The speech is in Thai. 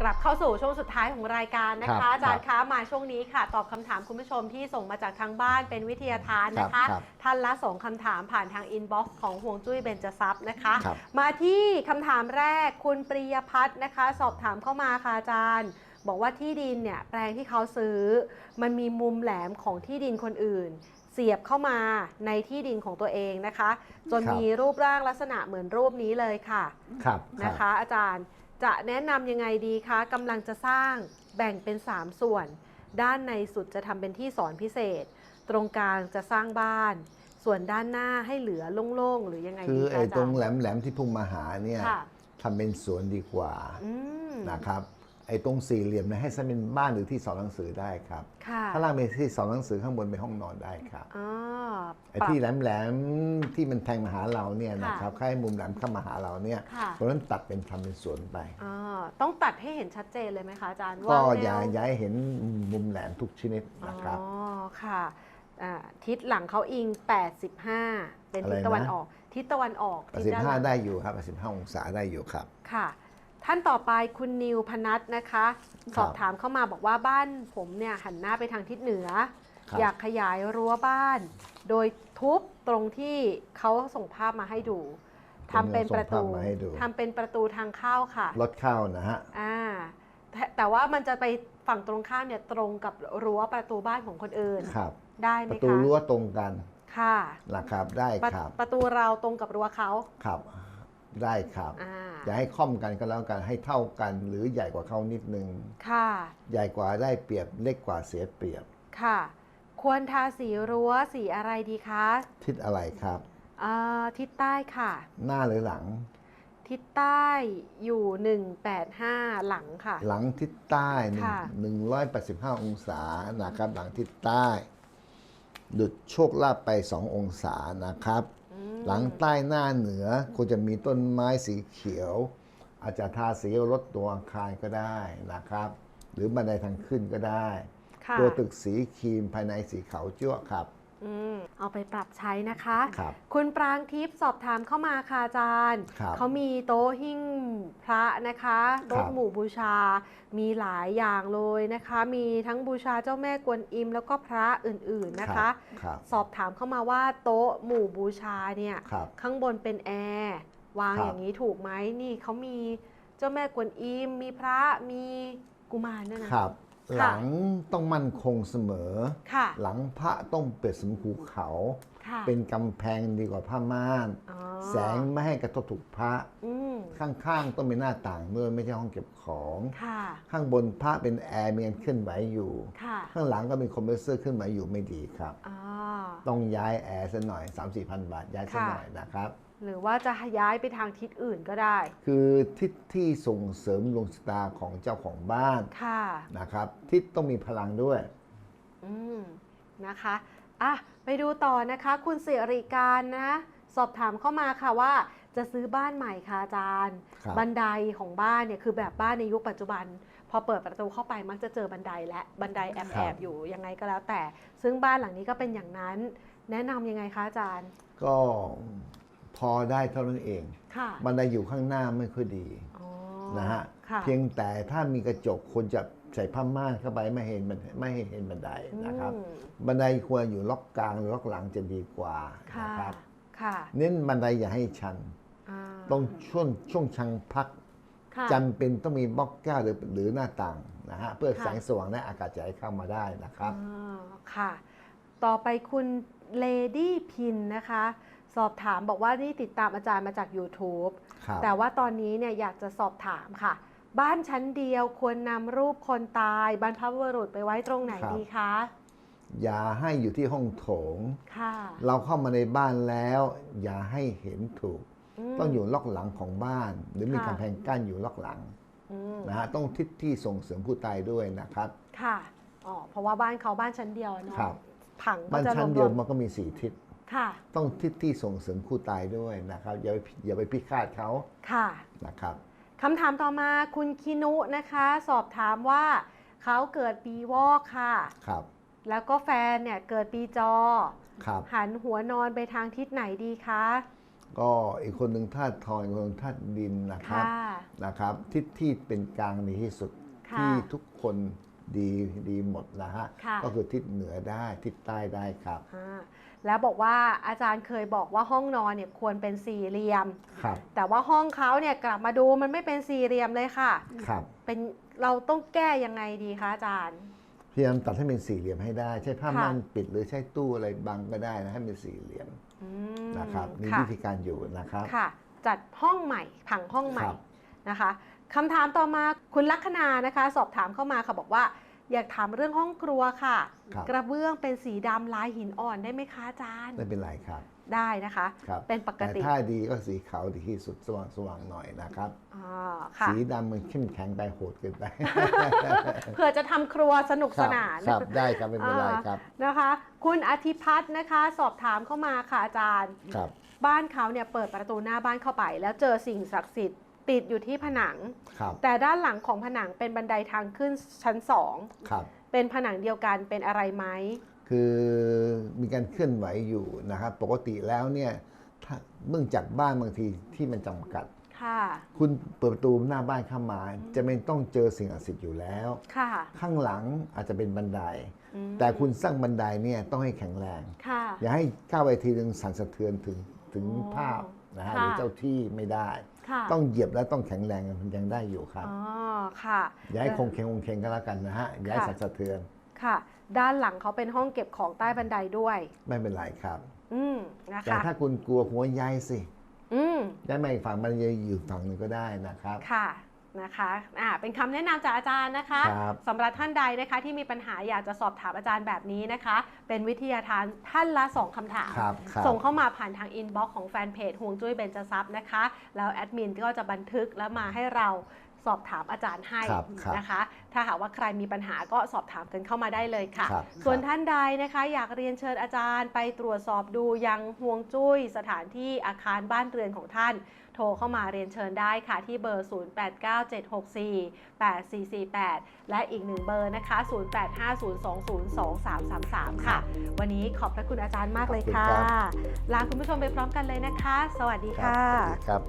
กลับเข้าสู่ช่วงสุดท้ายของรายการนะครัคะบอาจารย์คะมาช่วงนี้ค่ะ ตอบคำถามคุณผู้ชมที่ส่งมาจากทางบ้านเป็นวิทยาทานนะคะครับท่านละสองคำถามผ่านทางอินบ็อกซ์ของห่วงจุ้ยเบญจทรัพย์นะคะ ครับ มาที่คำถามแรกคุณปริยพัฒน์นะคะ สอบถามเข้ามาค่ะอาจารย์ บอกว่าที่ดินเนี่ยแปลงที่เขาซื้อ มันมีมุมแหลมของที่ดินคนอื่น เสียบเข้ามาในที่ดินของตัวเองนะคะ จนครับ มีรูปร่างลักษณะเหมือนรูปนี้เลยค่ะ ครับนะคะ อาจารย์ จะแนะนำยังไงดีคะกำลังจะสร้างแบ่งเป็น 3 ส่วน ด้านในสุดจะทำเป็นที่สอนพิเศษ ตรงกลางจะสร้างบ้าน ส่วนด้านหน้าให้เหลือโล่งๆหรือยังไงคือดีไอ้คะอาตรจารงย์แหลมๆที่พุ่งมาหาเนี่ยค่ะทำเป็นสวนดีกว่าอืม นะครับ ไอ้ตรงสี่เหลี่ยมเนะให้ซะเป็นบ้านหรือที่สอนหนังสือได้ครับค่ะข้างล่างเป็นที่สอนหนังสือข้างบนเป็นห้องนอนได้ครับอ๋อไอ้ปรับ ที่แหลมๆที่มันแทงมาหาเราเนี่ยค่ะนะครับใครมุมแหลมเข้ามาหาเราเนี่ยค่ะ ตรงนั้นตัดเป็นทำเป็นสวนไปอ๋อต้องตัดให้เห็นชัดเจนเลยไหมคะอาจารย์ก็วางแนอย่าวอย่าให้เห็นมุมแหลมทุกชนิดนะครับ อ๋อ ค่ะอ่าทิศหลังเขาอิง 85 เป็นทิศอะไรนะ ตะวันออก ทิศตะวันออกประทิศสิทด้านธิหภาลัพงได้อยู่ครับประสิทธิภาพองศาได้อยู่ครับ ค่ะ ท่านต่อไปคุณนิวพนัทนะคะ สอบถามเข้ามาบอกว่าบ้านผมเนี่ยหันหน้าไปทางทิศเหนือ ครับอยากขยายรั้วบ้าน โดยทุบตรงที่เขาส่งภาพมาให้ดูทำเป็นประตูส่งภาพมาให้ดู ทำเป็นประตูทางเข้าค่ะรถเข้านะฮะ อ่าแต่แต่ว่ามันจะไปฝั่งตรงข้ามเนี่ยตรงกับรั้วประตูบ้านของคนอื่น ครับ ได้ไหมปคะระตูรั้วตรงกันค่ะนะครับ ได้ประครับ ประตูเราตรงกับรั้วเขา ครับ ได้ครับ อ่าอย่าให้ค่อมกันก็แล้วกันให้เท่ากัน หรือใหญ่กว่าเขานิดนึง ค่ะ ใหญ่กว่าได้เปรียบเล็กกว่าเสียเปรียบ ค่ะ ควรทาสีรั้วสีอะไรดีคะทิศอะไรครับ อ่าทิศใต้ค่ะ หน้าหรือหลัง ทิศใต้อยู่ 185 หลังค่ะ หลังทิศใต้หนึ่งค่ะ หนึ่งร้อยแปดสิบห้าองศานะครับ หลังทิศใต้ดุดโชคลาภไปสององศานะครับอืม หลังใต้หน้าเหนือควรจะมีต้นไม้สีเขียว อาจจะทาสีรถตัวอาคารก็ได้นะครับ หรือบันไดทางขึ้นก็ได้ค่ะตัวตึกสีครีมภายในสีขาวจั่วะครับอืม เอาไปปรับใช้นะคะครับคุณปรางทิพย์สอบถามเข้ามาค่ะอาจารย์ครับเขามีโต๊ะหิ้งพระนะคะโต๊ะครับหมู่บูชา มีหลายอย่างเลยนะคะ มีทั้งบูชาเจ้าแม่กวนอิม แล้วก็พระอื่นๆนะคะครับสอบถามเข้ามาว่าโต๊ะหมู่บูชาเนี่ยครับข้างบนเป็นแอร์วางครับอย่างนี้ถูกไหมนี่เขามีเจ้าแม่กวนอิม มีพระมีกุมารด้วยนะครับ หลังต้องมั่นคงเสมอค่ะหลังพระต้องเปรียบเสมภูเขาค่ะเป็นกำแพงดีกว่าผ้าม่านอ๋อแสงไม่ให้กระทบถูกพระอืมข้างๆต้องเป็นหน้าต่างด้วยไม่ใช่ห้องเก็บของค่ะข้างบนพระเป็นแอร์มีการเคลื่อนไหวอยู่ค่ะข้างหลังก็เป็นคอมเพรสเซอร์เคลื่อนไหวอยู่ไม่ดีครับอ๋อต้องย้ายแอร์ซะหน่อย3 4พันบาทย้ายซะค่ะหน่อยนะครับ หรือว่าจะย้ายไปทางทิศอื่นก็ได้ คือทิศที่ส่งเสริมดวงชะตาของเจ้าของบ้านค่ะนะครับ ทิศต้องมีพลังด้วย อืมนะคะอะไปดูต่อนะคะ คุณสิริการนะ สอบถามเข้ามาค่ะว่า จะซื้อบ้านใหม่ค่ะอาจารย์ ครับ บันไดของบ้านเนี่ยคือแบบบ้านในยุคปัจจุบัน พอเปิดประตูเข้าไปมักจะเจอบันไดและบันไดแอบแอบอยู่ยังไงก็แล้วแต่ ซึ่งบ้านหลังนี้ก็เป็นอย่างนั้น แนะนำยังไงคะอาจารย์ ก็ พอได้เท่านั้นเอง ค่ะบันไดอยู่ข้างหน้าไม่ค่อยดีอ๋อนะฮะค่ะเพียงแต่ถ้ามีกระจกควรจะใส่ผ้าม่านเข้าไปไม่เห็นมันไม่ให้เห็นบันไดนะครับ อืมบันไดควรอยู่ล็อกกลางหรือล็อกหลังจะดีกว่าค่ะ นะครับค่ะเน้นบันไดอย่าให้ชัน อ่าตรงช่วงช่วงชังพักค่ะ จำเป็นต้องมีบล็อกแก้วหรือหรือหน้าต่างนะฮะเพื่อค่ะ แสงสว่างและอากาศจะให้เข้ามาได้นะครับอ่าค่ะ ต่อไปคุณเลดี้พินนะคะ สอบถามบอกว่านี่ติดตามอาจารย์มาจาก YouTube ครับแต่ว่าตอนนี้เนี่ยอยากจะสอบถามค่ะ บ้านชั้นเดียวควรนำรูปคนตายบรรพบุรุษไปไว้ตรงไหนดีคะอย่าให้อยู่ที่ห้องโถง ค่ะเราเข้ามาในบ้านแล้ว อย่าให้เห็นถูก ม ต้องอยู่ล็อกหลังของบ้าน หรือมีค่ะ กำแพงกั้นอยู่ล็อกหลังอืมนะฮะต้องทิศที่ส่งเสริมผู้ตายด้วยนะครับ ค่ะอ๋อเพราะว่าบ้านเขาบ้านชั้นเดียวเนาะครับ ผังก็บ้านจะชั้นรเดียววมมันก็มีสี่ทิศๆค่ะ ต้องทิศที่ส่งเสริมผู้ตายด้วยนะครับ อย่าไปอย่าไปพิฆาตเขาค่ะนะครับคำถามต่อมาคุณคินุนะคะ สอบถามว่าเขาเกิดปีวอกค่ะ ครับ แล้วก็แฟนเนี่ยเกิดปีจอครับหันหัวนอนไปทางทิศไหนดีคะ ก็อีกคนหนึ่งธาตุทองอีกคนหนึ่งธาตุดินนะครับค่ะนะครับทิศที่เป็นกลางดีที่สุดค่ะ ที่ทุกคน ดีดีหมดนะฮะ ค่ะ ก็คือทิศเหนือได้ทิศใต้ได้ครับ อ่าแล้วบอกว่าอาจารย์เคยบอกว่าห้องนอนเนี่ยควรเป็นสี่เหลี่ยม ครับ แต่ว่าห้องเขาเนี่ยกลับมาดูมันไม่เป็นสี่เหลี่ยมเลยค่ะ ครับเป็นเราต้องแก้ยังไงดีคะอาจารย์ พยายามตัดให้เป็นสี่เหลี่ยมให้ได้ ใช้ผ้าค่ะ ม่านปิดหรือใช้ตู้อะไรบังก็ได้นะให้เป็นสี่เหลี่ยมอืมนะครับนี่ค่ะวิธีการอยู่นะครับ ค่ะ จัดห้องใหม่ผังห้องใหม่ครับ นะคะ คำถามต่อมาคุณลัคนานะคะ สอบถามเข้ามาค่ะบอกว่า อยากถามเรื่องห้องครัวค่ะ ครับ กระเบื้องเป็นสีดำลายหินอ่อนได้ไหมคะอาจารย์ไม่เป็นไรครับได้นะคะ ครับเป็นปกแต่ติถ้าดีก็สีขาวดีที่สุดสว่างสว่างๆหน่อยนะครับ อ๋อค่ะสีดำมันเข้มแข็งไปโหดเกินไปเผื่อจะทำครัวสนุกสนาน ครับได้ครับไม่เป็นไรครับ นะคะ คุณอธิพัฒน์นะคะ สอบถามเข้ามาค่ะอาจารย์ ครับ บ้านเขาเนี่ยเปิดประตูหน้าบ้านเข้าไป แล้วเจอสิ่งศักดิ์สิทธิ์ ติดอยู่ที่ผนัง ครับแต่ด้านหลังของผนังเป็นบันไดทางขึ้นชั้นสองครับ เป็นผนังเดียวกันเป็นอะไรไหม คือมีการเคลื่อนไหวอยู่นะครับ ปกติแล้วเนี่ยถ้าเนื่องจากบ้านบางทีที่มันจำกัด ค่ะ คุณเปิดประตูหน้าบ้านเข้ามา จะไม่ต้องเจอสิ่งศักดิ์สิทธิ์อยู่แล้ว ค่ะข้างหลังอาจจะเป็นบันได อืมแต่คุณสร้างบันไดเนี่ยต้องให้แข็งแรง ค่ะ อย่าให้ก้าวไปทีหนึ่งสั่นสะเทือนถึงถึงอ๋อภาพนะฮะค่ะหรือเจ้าที่ไม่ได้ค่ะ ต้องเหยียบแล้วต้องแข็งแรงยังได้อยู่ครับอ๋อค่ะอย่าให้คงเคงคงเคงก็แล้วกันนะฮะอย่าให้ค่ะสั่นสะเทือนค่ะ ด้านหลังเขาเป็นห้องเก็บของใต้บันไดด้วย ไม่เป็นไรครับ อืมนะแต่คะถ้าคุณกลัวหัวย้ายสิ อืมย้ายมาอีกฝั่งมันจะอยู่ฝั่งหนึ่งก็ได้นะครับค่ะ นะคะอ่าเป็นคำแนะนำจากอาจารย์นะคะครับสำหรับท่านใดนะคะที่มีปัญหาอยากจะสอบถามอาจารย์แบบนี้นะคะ เป็นวิทยาทานท่านละ 2คำถามครับครับส่งเข้ามาผ่านทางอินบ็อกซ์ของแฟนเพจห่วงจุ้ยเบญจทรัพย์นะคะ แล้วแอดมินก็จะบันทึกแล้วมาให้เรา สอบถามอาจารย์ให้ครับครับนะคะ ถ้าหากว่าใครมีปัญหาก็สอบถามกันเข้ามาได้เลยค่ะ ครับส่วนครับ ท่านใดนะคะ อยากเรียนเชิญอาจารย์ไปตรวจสอบดูยังห่วงจุ้ยสถานที่อาคารบ้านเรือนของท่าน โทรเข้ามาเรียนเชิญได้ค่ะที่เบอร์ 0897648448 และอีกหนึ่งเบอร์นะคะ 0850202333 ค่ะ วันนี้ขอบพระคุณอาจารย์มากเลยขอบคุณค่ะครับ ลาคุณผู้ชมไปพร้อมกันเลยนะคะ สวัสดีครับค่ะ สวัสดีครับ